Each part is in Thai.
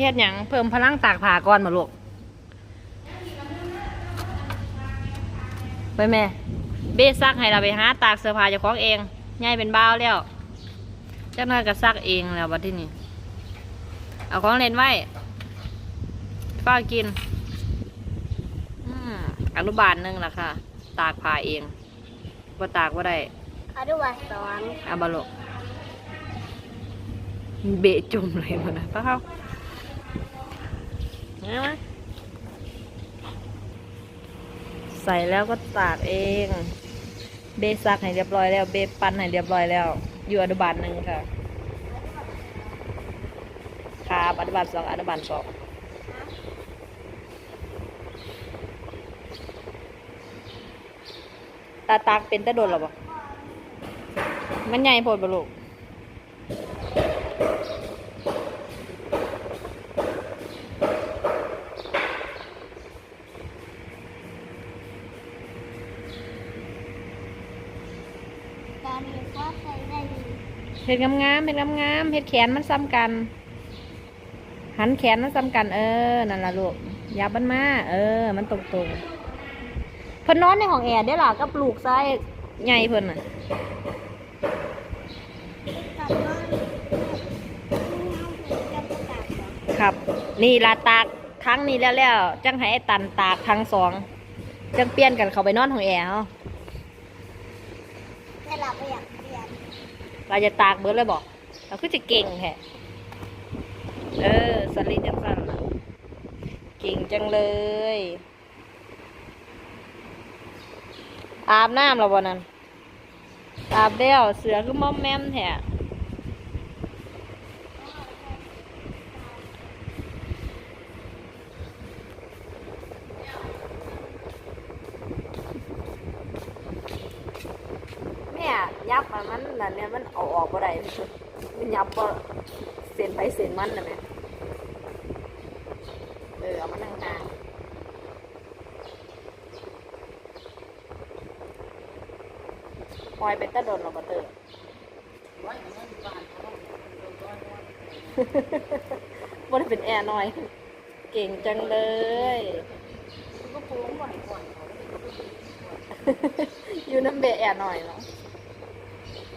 เฮ็ดหยังเพิ่มพลังตากผ้าก่อนมาลูกไปแม่ เบสซักให้เราไปหาตากเสื้อผ้าเจ้าของเองยายเป็นบ้าวแล้วเจ้าน้อยก็ซักเองแล้วบัดที่นี่เอาของเล่นไว้ฝ้ากกินอืมอนุบาลหนึงล่ะค่ะ ตากผ้าเองว่าตากว่าได้อนุบาลสอนอาบาโลกเบะจุ่มเลยมันนะป้าเขา เอามใส่แล้วก็ตากเอง เบซักให้เรียบร้อยแล้ว เบปันให้เรียบร้อยแล้ว อยู่อนุบาลหนึ่งค่ะครับอนุบาลสองอนุบาลสองตาตากเป็นตะโดนหรอปะมันใหญ่โพดบลูก ตอนนี้ก็ใส่ได้ดี เห็ดงามๆเห็ดงามๆเห็ดแขนมันซ้ำกัน หันแขนมันซ้ำกัน เออ นั่นล่ะลูกยับมันมา เออ มันตรงๆเพิ่นนอนในห้องแอร์ได้อล่ะกับลูกซ้ใหญ่เพิ่นน่ะครับ นี่ละตากทั้งนี้แล้วแล้วจังให้ไอ้ตันตากทั้งสองจังเปลี่ยนกันเขาไปนอนห้องแอร์เฮา แต่เราไม่อยากเปลี่ยน เราจะตากเบิดเลยบอกเราก็จะเก่งแฮะเออสลิดจังสันเก่งจังเลย อาบน้ำเราววันนั้นอาบแล้วเสือคือมอมแมมแท้แม่ยับมั นมันนั่นเนี่ยมันเอาออกบ่ได้มันยับบ่เส้นไปเส้นมันนะแม่เออเอามานั่งห่างปล่อยเป็นตะโดนหรอบ่เตอบ่ได้เป็นแอร์หน่อย เก่งจังเลยอยู่น้ำเบะแอร์หน่อยเนาะ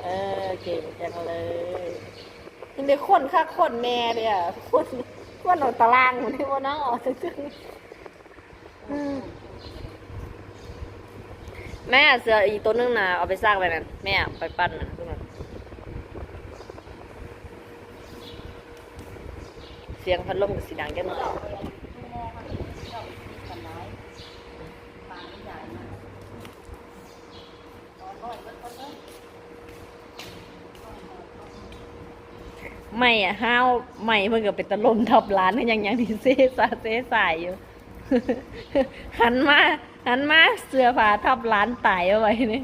เออเก่งจังเลยยังได้คนค่าคนแม่เลยอะคนคนเอาตารางหมันที่ว่านั่งออกตึงๆอืมแม่เสืออีกตัวนึงนะเอาไปสร้างไปนั่นแม่เอาไปปั้นนะทุกคนเสียงพัดลมกับสีดังจังเลย ไม่อะห้าวไม่มันก็เป็นตะลมทับร้านกันยังยังดีเซ่ซาเซ่สายอยู่ หันมาหันมาเสื้อผ้าทับร้านตายเอาไว้นี่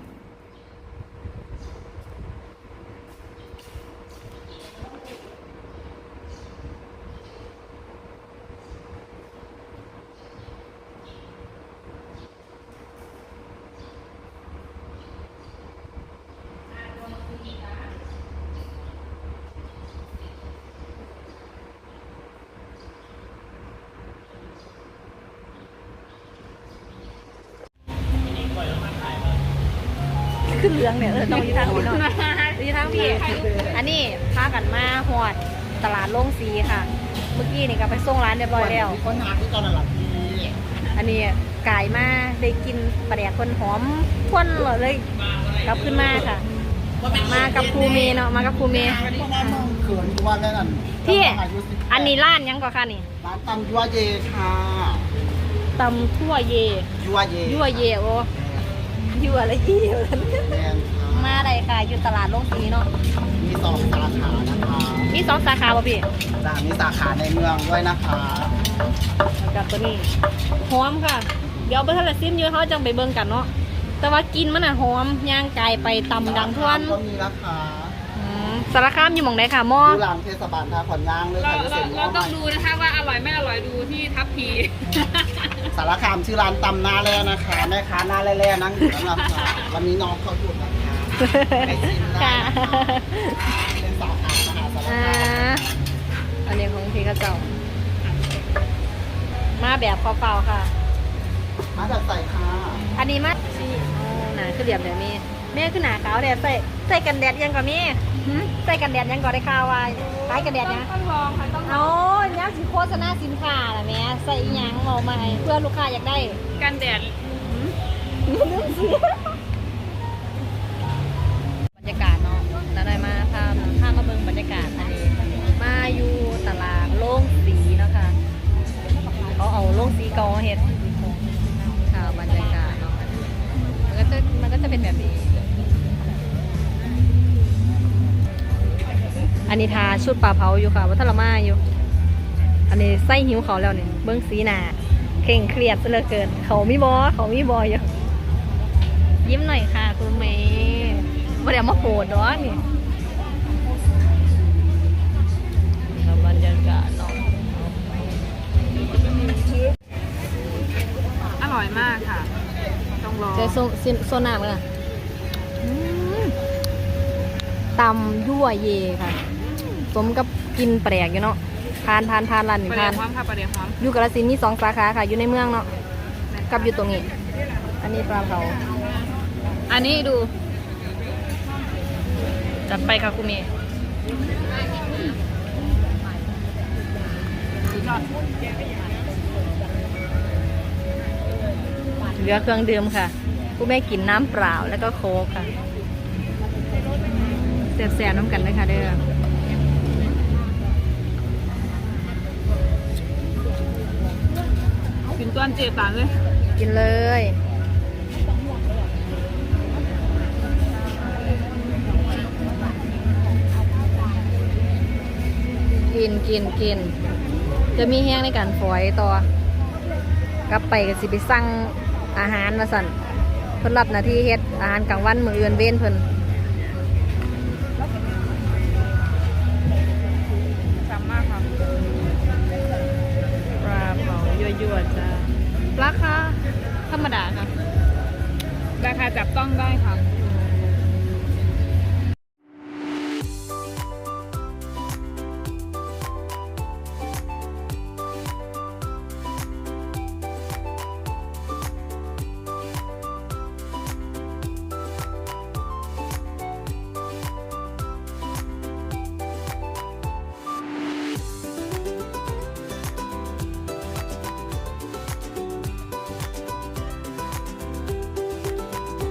ขึ้นเรืองเนี่ยเออต้องอยี่ทางพี่น้องยี่ทางพี่อันนี้พากันมาหอดตลาดโล่งสีค่ะ เมื่อกี้นี่ก็ไปส่งร้านเรียบร้อยแล้ว คนหาที่ตอนนั้นหลับดีอันนี้กายมาได้กินปลาแดกคนหอมควนเลยกลับขึ้นมาค่ะ มากับครูเมย์เนาะมากับครูเมย์เพราะว่าเมื่อคืนที่ว่าแล้วนั่นพี่อายุสิบแปดอันนี้ร้านหยังก่อนค่ะนี่ร้านตำยัวเยค่ะตำทั่วเยยัวเยยั่วเยโอ ยั่วอะไรเยแมนค่ะมาได้ค่ะ อยู่ตลาดโล่งสีเนาะ มีสองสาขานะคะมีสองสาขาป่ะพี่ร้านมีสาขาในเมืองด้วยนะคะกับตัวนี้ หอมค่ะ เดี๋ยวไปทะเลซิมเยอะเขาจังไปเบิ่งกันเนาะ แต่ว่ากินมันอะหอม ย่างไกลไปตำดังทวน ก็มีราคาอืม สารคามอยู่หมองใดค่ะหมอที่ร้านเทศบาลท่าขอนยางเลยเราค่ะที่เราเซ็นเราต้องดูนะคะว่าอร่อยไม่อร่อยดูที่ทัพพี สารคามชื่อร้านตำนาแร่นะคะแม่ค้าหน้าแร่ๆนั่งอยู่นั่นแหละค่ะวันนี้น้องเขาหยุดนะคะไปชิมได้ค่ะนะคะเป็นสาขามหาสารอ่าคาม อันนี้ของพี่กระเจ้า มาแบบเปล่าๆค่ะ มาจากใส่ค่ะ อันนี้มาชีโอ้หนาคือเหลี่ยมเดี๋ยวมี แม่คือหนาขาวแดดใส่ใส่กันแดดยังก่อนมีใส่กันแดดยังก่อนได้ข่าววายคล้ายกันแดดยังต้องลองค่ะต้องลเอาองเนี่ยสิโฆษณาสินค้าล่ะแม่ใส่อีหยังเอามาให้เพื่อลูกค้าอยากได้กันแดดบรรยากาศเนาะแล้วได้มาพาพามาเบิ่งบรรยากาศอันนี้มาอยู่ตลาดโล่งสีเนาะคะเขาเอาโล่งสีเกามาเฮ็ด อันนี้ทาชุดปลาเผาอยู่ค่ะวัฒนมาอยู่ อันนี้ไส้หิวเขาแล้วเนี่ยเบิ้งสีหนาเคร่งเครียดซะเหลือเกิน เขามีบอเขามีบออยู่ยิ้มหน่อยค่ะคุณเมย์ไม่ได้เอามาโผล่ดอกนี่ครับบรรยากาศเนาะอร่อยมากค่ะ ต้องลองเจอโซซินโซนามเลยค่ะอืมตำยั่วเยค่ะ สมกับกินแปลกอยู่เนาะทานทานทานร้านหนึ่งประเดี๋ทายนวพร้อมค่ะประเดี๋ยวพร้อมอยู่กาฬสินธุ์มีสองสาขาค่ะ อยู่ในเมืองเนาะกับอยู่ตรงนี้ อันนี้ปลาเผาอันนี้ดู จัดไปค่ะคุณเมย์เหลือเครื่องดื่มค่ะคุณแม่กินน้ำเปล่าแล้วก็โค้กค่ะแสบๆน้ำกันเลยค่ะเด้อ กินต้อนเจตานเลยกินเลย กินกินกิน จะมีแห้งในการฝอยต่อกลับไปก็สิไปสั่งอาหารมาสั่นเพิ่นรับหน้าที่เฮ็ดอาหารกลางวันมื้ออื่นเว้นเพิ่นจำมากครับปลาเผายั่วๆจ้า ราคาธรรมดาค่ะ ราคาจับต้องได้ค่ะ